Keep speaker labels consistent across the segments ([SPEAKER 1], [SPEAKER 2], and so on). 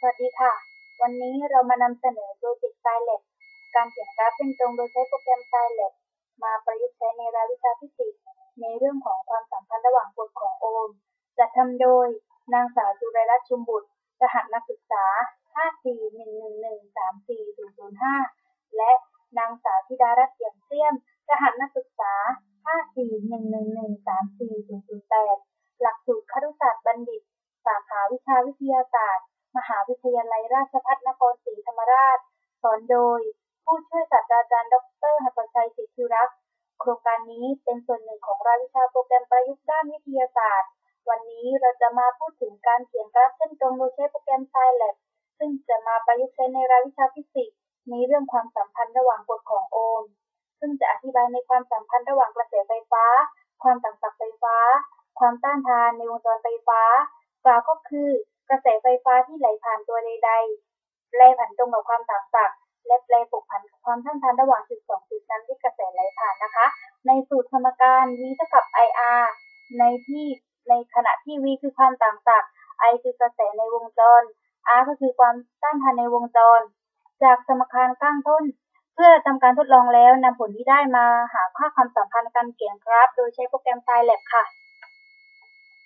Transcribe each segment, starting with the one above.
[SPEAKER 1] สวัสดีค่ะ วันนี้เรามานำเสนอโปรเจกต์ Scilab การเขียนกราฟเส้นตรงโดยใช้โปรแกรม Scilab มาประยุกต์ใช้ในรายวิชาฟิสิกส์ในเรื่องของความสัมพันธ์ระหว่างกฎของโอห์มจัดทำโดย นางสาวจุไรรัตน์ชุมบุตร รหัสนักศึกษา 5411134005 และนางสาวธิดารัตน์เอี่ยมเสี้ยม รหัสนักศึกษา 541113408 หลักสูตรครุศาสตร์บัณฑิต สาขาวิชาวิทยาศาสตร์ มหาวิทยาลัยราชภัฏนครศรีธรรมราช สอนโดย ผู้ช่วยศาสตราจารย์ดรหัตชัยสิทธิรักษ์ โครงการนี้เป็นส่วนหนึ่งของรายวิชาโปรแกรมประยุกต์ด้านวิทยาศาสตร์ วันนี้เราจะมาพูดถึงการเขียนกราฟเส้นตรงโดยใช้โปรแกรม Scilab ซึ่งจะมาประยุกต์ใช้ในรายวิชาฟิสิกส์ในเรื่องความสัมพันธ์ระหว่างกฎของโอห์ม ซึ่งจะอธิบายในความสัมพันธ์ระหว่างกระแสไฟฟ้า ความต่างศักย์ไฟฟ้า ความต้านทานในวงจรไฟฟ้า กล่าวก็คือ กระแสไฟฟ้าที่ไหลผ่านตัวใดๆแปรผันตรงกับความต่างศักย์และแปรผกผันกับความต้านทานระหว่างจุดสองจุดนั้นที่กระแสไหลผ่านนะคะ ในสูตรสมการ V เท่ากับ IR ในที่ในขณะที่ V คือความต่างศักย์ I คือกระแสในวงจร R ก็คือความต้านทานในวงจร จากสมการข้างต้น เพื่อทำการทดลองแล้วนำผลที่ได้มาหาค่าความสัมพันธ์การเขียนกราฟ โดยใช้โปรแกรม Scilab ค่ะ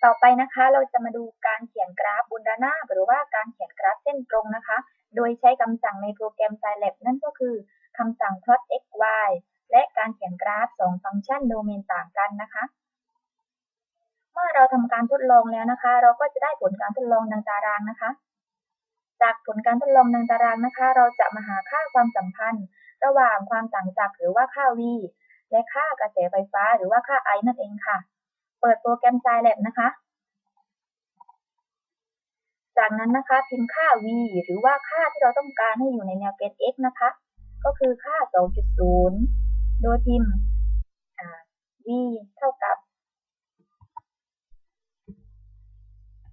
[SPEAKER 1] ต่อไปนะคะเราจะมาดูการเขียนกราฟบนระนาบหรือว่าการเขียนกราฟเส้นตรงนะคะ โดยใช้คำสั่งในโปรแกรม Scilab นั่นก็คือคำสั่ง plot x y และการเขียนกราฟ 2 ฟังก์ชันโดเมนต่างกันนะคะ เมื่อเราทำการทดลองแล้วนะคะ เราก็จะได้ผลการทดลองดังตารางนะคะ จากผลการทดลองดังตารางนะคะ เราจะมาหาค่าความสัมพันธ์ ระหว่างความต่างศักหรือว่าค่า v และค่ากระแสไฟฟ้าหรือว่าค่า I นั่นเองค่ะ เปิดโปรแกรม Scilab นะคะ จากนั้นนะคะพิมพ์ค่า v หรือว่าค่าที่เราต้องการให้อยู่ในแนวเกณฑ์ x นะคะ ก็คือค่า 2.0 โดยพิมพ์ v เท่ากับ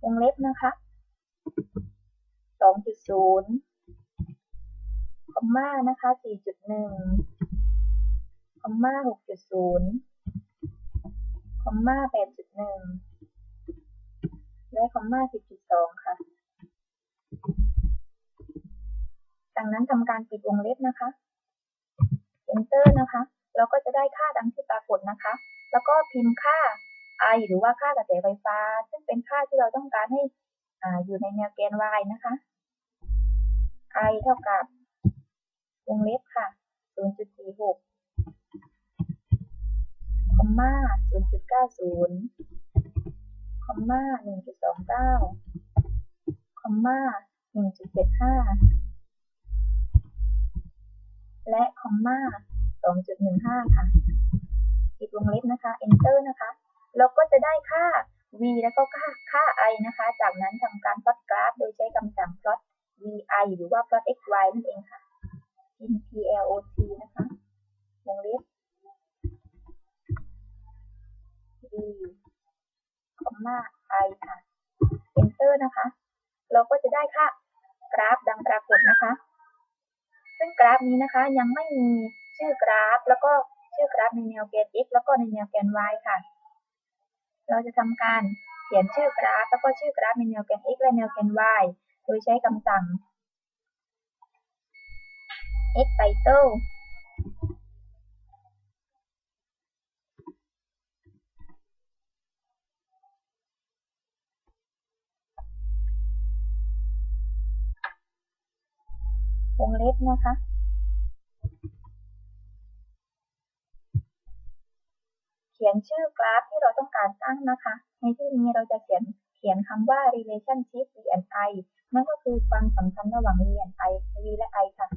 [SPEAKER 1] วงเล็บนะคะ 2.0 คอมมานะคะ 4.1 คอมมา 6.0 อมมา8.1และคอมมา10.2ค่ะ จากนั้นทำการปิดวงเล็บนะคะ Enter นะคะ เราก็จะได้ค่าดังที่ปรากฏนะคะ แล้วก็พิมพ์ค่า I หรือว่าค่ากระแสไฟฟ้า ซึ่งเป็นค่าที่เราต้องการให้ออยู่ในแนวแกน y นะคะ I เท่ากับวงเล็บค่ะ0.46 คอมมา0.90 คอมมา1.29 คอมมา1.75 และคอมมา2.15 ค่ะปิดวงเล็บนะคะ Enter นะคะ เราก็จะได้ค่า v แล้วก็ค่าค่า i นะคะ จากนั้นทำการพลอตกราฟ โดยใช้คำสั่ง plot vi หรือว่า plot xy นั่นเองค่ะ in plot นะคะ วงเล็บ v คอมมา i ค่ะ enter นะคะ เราก็จะได้ค่ากราฟดังปรากฏนะคะ ซึ่งกราฟนี้นะคะยังไม่มีชื่อกราฟ แล้วก็ชื่อกราฟในแนวแกน x แล้วก็ในแนวแกน y ค่ะ เราจะทำการเขียนชื่อกราฟ แล้วก็ชื่อกราฟในแนวแกน x และแนวแกน y โดยใช้คำสั่ง x title วงเล็บนะคะ เขียนชื่อกราฟที่เราต้องการตั้งนะคะ ในที่นี้เราจะเขียนเขียนคำว่า relationship v and i นั่นก็คือความสัมพันธ์ระหว่าง v and i v และ i ค่ะ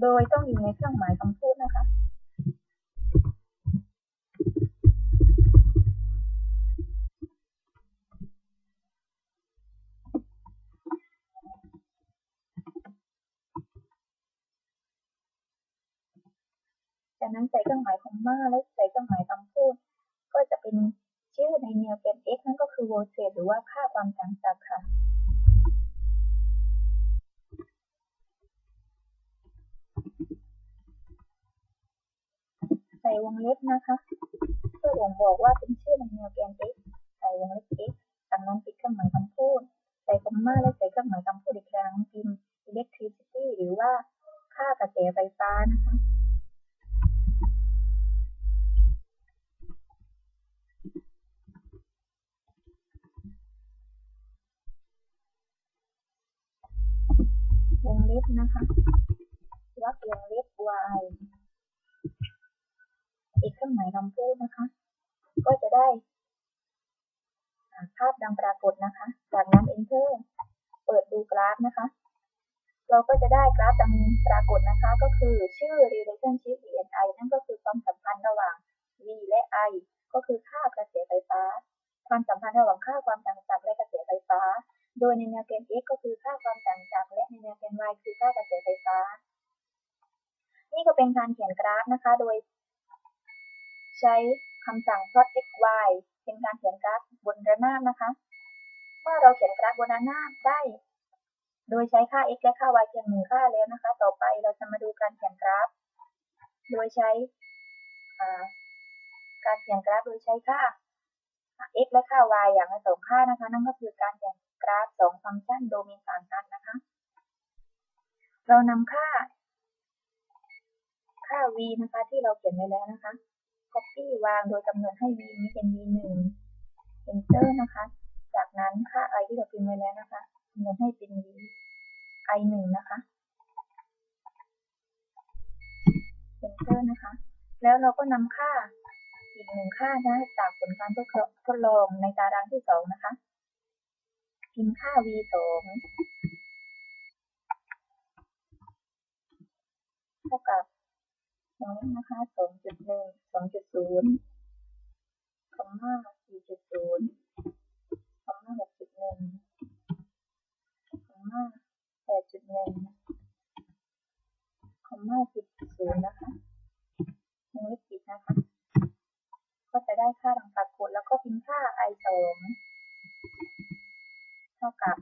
[SPEAKER 1] โดยต้องอยู่ในเครื่องหมายคำพูดนะคะ จากนั้นใส่เครื่องหมายคอมมาและใส่เครื่องหมายคำพูด ก็จะเป็นชื่อในแนวแกน x นั่นก็คือ voltage หรือว่าค่าความต่างศักย์ค่ะใส่วงเล็บนะคะเพื่อบ่งบอกว่าเป็นชื่อในแนวแกน x ใส่วงเล็บ x ำพูด ใส่คอมาและใส่เครื่องหมายคำพูดอีกครั้งพิมพ์ electricity หรือว่าค่ากระแสไฟฟ้านะคะ นะคะวักวงเล็บ y อีกเครื่องหมายคำพูดนะคะ ก็จะได้ภาพดังปรากฏนะคะ จากนั้น enter เปิดดูกราฟนะคะ เราก็จะได้กราฟดังปรากฏนะคะ ก็คือชื่อ relationship v and i นั่นก็คือความสัมพันธ์ระหว่าง v และ i ก็คือค่ากระแสไฟฟ้า ความสัมพันธ์ระหว่างค่าความต่างศักย์และกระแสไฟฟ้า โดยในแนวเกณฑ์ x ก็คือค่าความ ก็เป็นการเขียนกราฟนะคะ โดย ใช้คำสั่ง plot x y เป็นการเขียนกราฟบนระนาบนะคะ เมื่อเราเขียนกราฟบนระนาบได้ โดยใช้ค่า x และค่า y เพียงหนึ่งค่าแล้วนะคะ ต่อไปเราจะมาดูการเขียนกราฟ โดยใช้การเขียนกราฟโดยใช้ค่า x และค่า y อย่างละสองค่านะคะ นั่นก็คือการเขียนกราฟสองฟังก์ชันโดเมนต่างกันนะคะ เรานำค่าค่า v นะคะ ที่เราเขียนไว้แล้วนะคะ copy วางโดยกำหนดให้ v นี้เป็น v 1 enter นะคะ จากนั้นค่า i ที่เราพิมพ์ไว้แล้วนะคะกำหนดให้เป็น v i 1นะคะ enter นะคะ แล้วเราก็นำค่าอีกหนึ่งค่านะจากผลการทดลองในตารางที่สองนะคะ พิมพ์ค่า v 2เท่ากับ ตรงนี้นะคะสองจุดหนึ่งสองจุดศูนย์คอมมาสี่จุดศูนย์คอมมาหกจุดหนึ่งคอมมาแปดจุดหนึ่งคอมมาสิบจุดศูนย์นะคะวงเล็บปิดนะคะ ก็จะได้ค่าดังปรากฏแล้วก็พิมพ์ค่า i สองเท่ากับ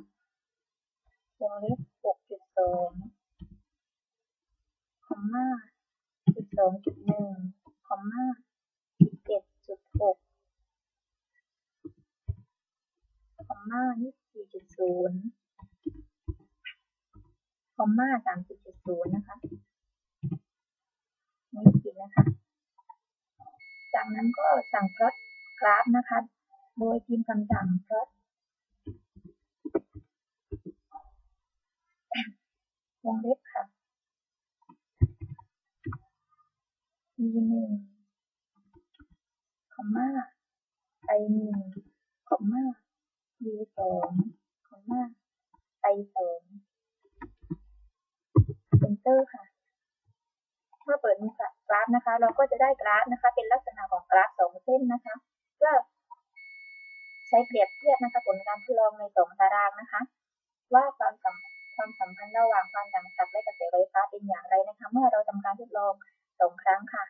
[SPEAKER 1] วงเล็บหกจุดสองคอมมา สองจุดหนึ่งคอมมาสิบเจ็ดจุดหกคอมมายี่สี่จุดศูนย์คอมมาสามสิบจุดศูนย์นะคะไม่ผิดนะคะ จากนั้นก็สั่งพลอตกราฟนะคะ โดยพิมพ์คำสั่งพลอตวงเล็บค่ะ e หนึ่งคอมมา i หนึ่งคอมมา v สองคอมมา i สอง enter ค่ะเมื่อเปิดมือกราฟนะคะ เราก็จะได้กราฟนะคะ เป็นลักษณะของกราฟสองเส้นนะคะเพื่อใช้เปรียบเทียบนะคะผลการทดลองในสองตารางนะคะ ว่าความสัมความสัมพันธ์ระหว่างความต่างศักย์และกระแสไฟฟ้าเป็นอย่างไรนะคะ เมื่อเราทำการทดลองสองครั้งค่ะ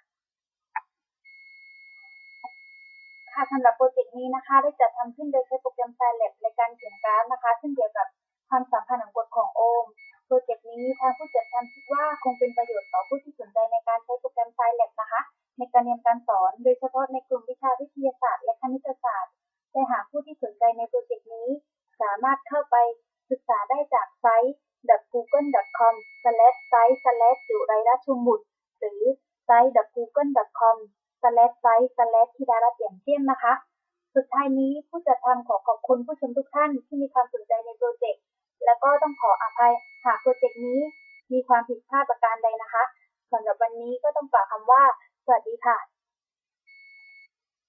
[SPEAKER 2] ค่ะสำหรับโปรเจกต์นี้นะคะได้จัดทำขึ้นโดยใช้โปรแกรม Scilab ในการเขียนกราฟนะคะ ซึ่งเกี่ยวกับความสัมพันธ์ของกฎของโอห์ม รเจกต์นี้ทางผู้จัดทำคิดว่าคงเป็นประโยชน์ต่อผู้ที่สนใจในการใช้โปรแกรม Scilab นะคะ ในการเรียนการสอน โดยเฉพาะในกลุ่มวิชาวิทยาศาสตร์และคณิตศาสตร์แต่หากผู้ที่สนใจในโปรเจกต์นี้ สามารถเข้าไปศึกษาได้จากไซต์ google.com/site/ จุไรราชมุตหรือไซต์ google.com slash site slash ธิดารัตน์อย่างเจียมนะคะ สุดท้ายนี้ผู้จัดทำขอขอบคุณผู้ชมทุกท่านที่มีความสนใจในโปรเจกต์ แล้วก็ต้องขออภัยหากโปรเจกต์นี้มีความผิดพลาดประการใดนะคะสำหรับวันนี้ก็ต้องกล่าวคำว่า สวัสดีค่ะ